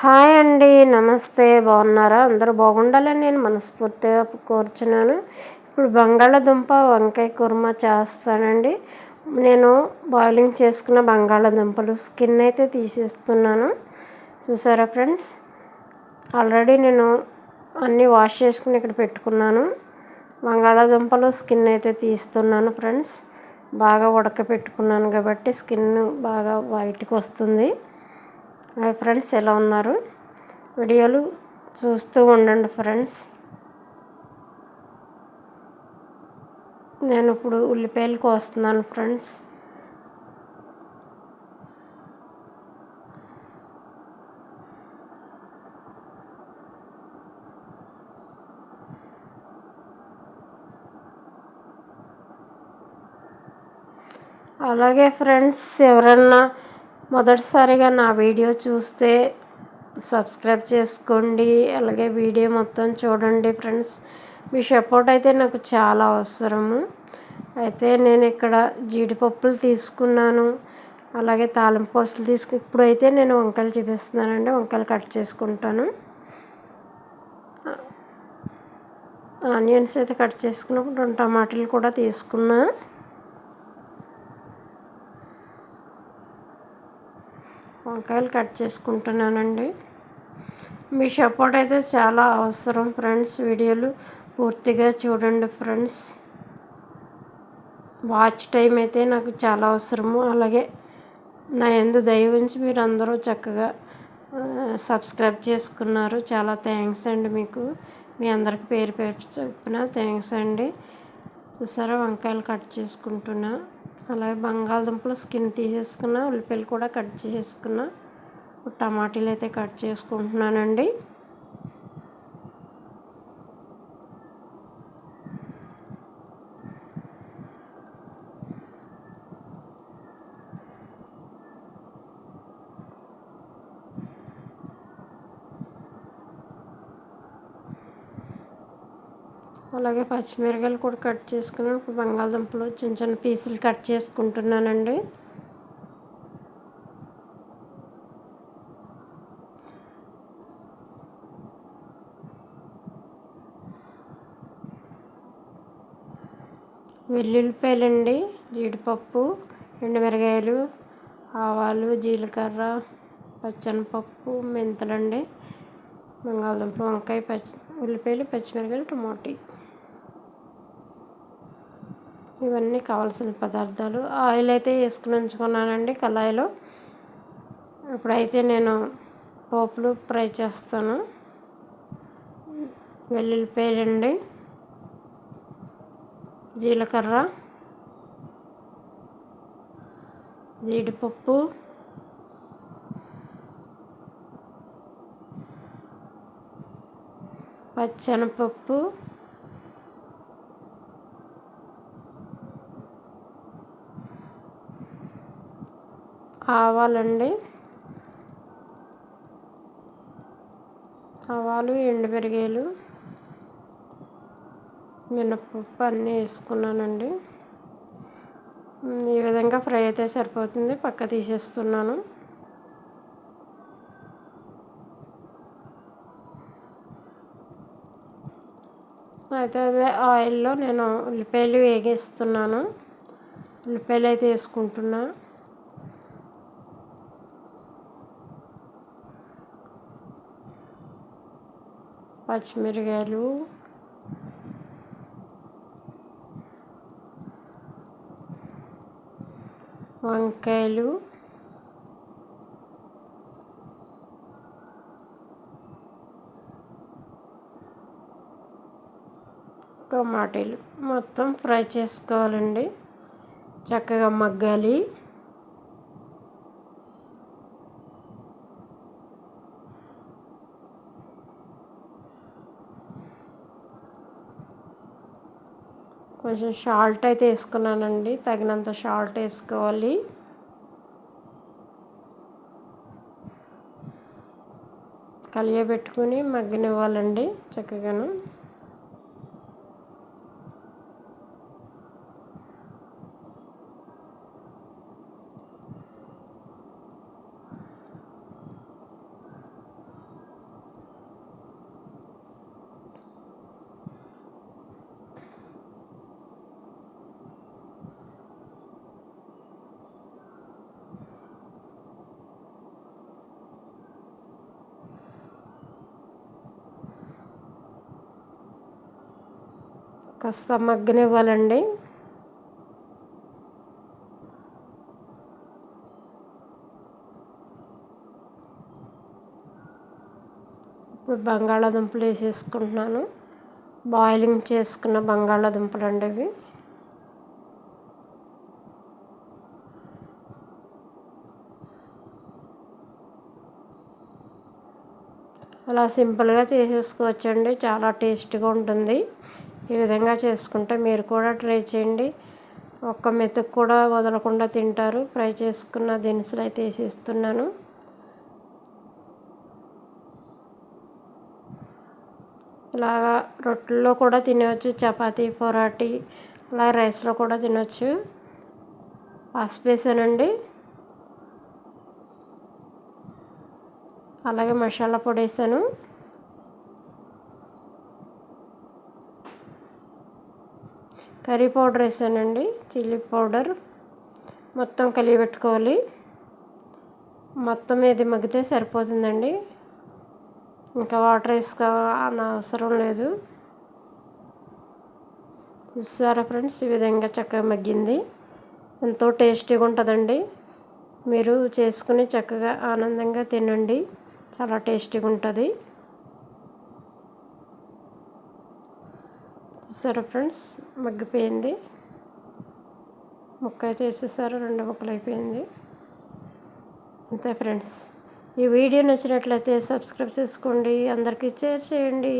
Hi అండి నమస్తే. బాగున్నారా? అందరూ బాగుండాలని నేను మనస్ఫూర్తిగా కోరుచున్నాను. ఇప్పుడు బంగాళాదుంప వంకాయ కుర్మా చేస్తానండి. నేను బాయిలింగ్ చేసుకున్న బంగాళాదుంపలు స్కిన్ అయితే తీసేస్తున్నాను. చూసారా ఫ్రెండ్స్ ఆల్రెడీ నేను అన్నీ వాష్ చేసుకుని ఇక్కడ పెట్టుకున్నాను. బంగాళాదుంపలు స్కిన్ అయితే తీస్తున్నాను ఫ్రెండ్స్ బాగా ఉడకపెట్టుకున్నాను కాబట్టి స్కిన్ బాగా వైట్కి వస్తుంది. హాయ్ ఫ్రెండ్స్ ఎలా ఉన్నారు? వీడియోలు చూస్తూ ఉండండి ఫ్రెండ్స్. నేను ఇప్పుడు ఉల్లిపాయలు కోస్తున్నాను ఫ్రెండ్స్. అలాగే ఫ్రెండ్స్ ఎవరన్నా మొదటిసారిగా నా వీడియో చూస్తే సబ్స్క్రైబ్ చేసుకోండి. అలాగే వీడియో మొత్తం చూడండి ఫ్రెండ్స్. మీ సపోర్ట్ అయితే నాకు చాలా అవసరము. అయితే నేను ఇక్కడ జీడిపప్పులు తీసుకున్నాను. అలాగే తాలింపు కోసలు తీసుకు ఇప్పుడైతే నేను వంకాయలు చూపిస్తున్నానండి. వంకాయలు కట్ చేసుకుంటాను. ఆనియన్స్ అయితే కట్ చేసుకున్నప్పుడు రెండు టమాటాలు కూడా తీసుకున్నా. వంకాయలు కట్ చేసుకుంటున్నానండి. మీ సపోర్ట్ అయితే చాలా అవసరం ఫ్రెండ్స్. వీడియోలు పూర్తిగా చూడండి ఫ్రెండ్స్. వాచ్ టైం అయితే నాకు చాలా అవసరము. అలాగే నా ఎందు దయవించి మీరు అందరూ చక్కగా సబ్స్క్రైబ్ చేసుకున్నారు. చాలా థ్యాంక్స్ అండి మీకు. మీ అందరికి పేరు పేరు చెప్పిన థ్యాంక్స్ అండి. చూసారా? వంకాయలు కట్ చేసుకుంటున్నా. అలాగే బంగాళదుంపలు స్కిన్ తీసేసుకున్న ఉల్లిపాయలు కూడా కట్ చేసుకున్న టమాటీలు అయితే కట్ చేసుకుంటున్నానండి. అలాగే పచ్చిమిరకాయలు కూడా కట్ చేసుకున్నాను. ఇప్పుడు బంగాళదుంపలు చిన్న చిన్న పీసులు కట్ చేసుకుంటున్నానండి. వెల్లుల్లిపాయలండి జీడిపప్పు ఎండుమిరగాయలు ఆవాలు జీలకర్ర పచ్చనిపప్పు మెంతులండి బంగాళదుంప వంకాయ పచ్చి ఉల్లిపాయలు పచ్చిమిరకాయలు టమాటీ. ఇవన్నీ కావాల్సిన పదార్థాలు. ఆయిల్ అయితే వేసుకుని ఉంచుకున్నానండి కళాయిలో. ఇప్పుడైతే నేను పోపులు ఫ్రై చేస్తాను. వెల్లుల్లిపాయలండి జీలకర్ర జీడిపప్పు పచ్చనపప్పు ఆవాలండి. ఆవాలు ఎండుమిరగాయలు మినప్పప్పు అన్నీ వేసుకున్నానండి. ఈ విధంగా ఫ్రై అయితే సరిపోతుంది. పక్క తీసేస్తున్నాను. అయితే అదే ఆయిల్లో నేను ఉల్లిపాయలు వేగిస్తున్నాను. ఉల్లిపాయలు అయితే వేసుకుంటున్నాను పచ్చిమిరకాయలు. వంకాయలు. టొమాటోలు. మొత్తం ఫ్రై చేసుకోవాలండి. చక్కగా మగ్గాలి. కొంచెం షాల్ట్ అయితే వేసుకున్నానండి. తగినంత షాల్ట్ వేసుకోవాలి. కలియబెట్టుకుని మగ్గనివ్వాలండి చక్కగాను. కాస్త మగ్గనివ్వాలండి. ఇప్పుడు బంగాళాదుంపలు వేసేసుకుంటున్నాను. బాయిలింగ్ చేసుకున్న బంగాళాదుంపలు అండి ఇవి. అలా సింపుల్గా చేసేసుకోవచ్చండి. చాలా టేస్ట్గా ఉంటుంది. ఈ విధంగా చేసుకుంటే మీరు కూడా ట్రై చేయండి. ఒక్క మెతుకు కూడా వదలకుండా తింటారు. ఫ్రై చేసుకున్న దినుసులు అయితే వేసిస్తున్నాను. ఇలాగా రొట్టెల్లో కూడా తినవచ్చు చపాతీ పొరాటి అలా రైస్లో కూడా తినవచ్చు పసుపు వేసానండి అలాగే మసాలా పొడి వేసాను. కర్రీ పౌడర్ వేసానండి చిల్లీ పౌడర్. మొత్తం కలిగి పెట్టుకోవాలి. మొత్తం ఇది మగ్గితే సరిపోతుందండి. ఇంకా వాటర్ వేసుకోవాలని అవసరం లేదు. చూసారా ఫ్రెండ్స్ ఈ విధంగా చక్కగా మగ్గింది. ఎంతో టేస్టీగా ఉంటుందండి. మీరు చేసుకుని చక్కగా ఆనందంగా తినండి. చాలా టేస్టీగా ఉంటుంది. చూసారా ఫ్రెండ్స్ మగ్గిపోయింది. ముక్క అయితే వేసేసారు రెండు ముక్కలు అయిపోయింది. అంతే ఫ్రెండ్స్. ఈ వీడియో నచ్చినట్లయితే సబ్స్క్రైబ్ చేసుకోండి. అందరికీ షేర్ చేయండి.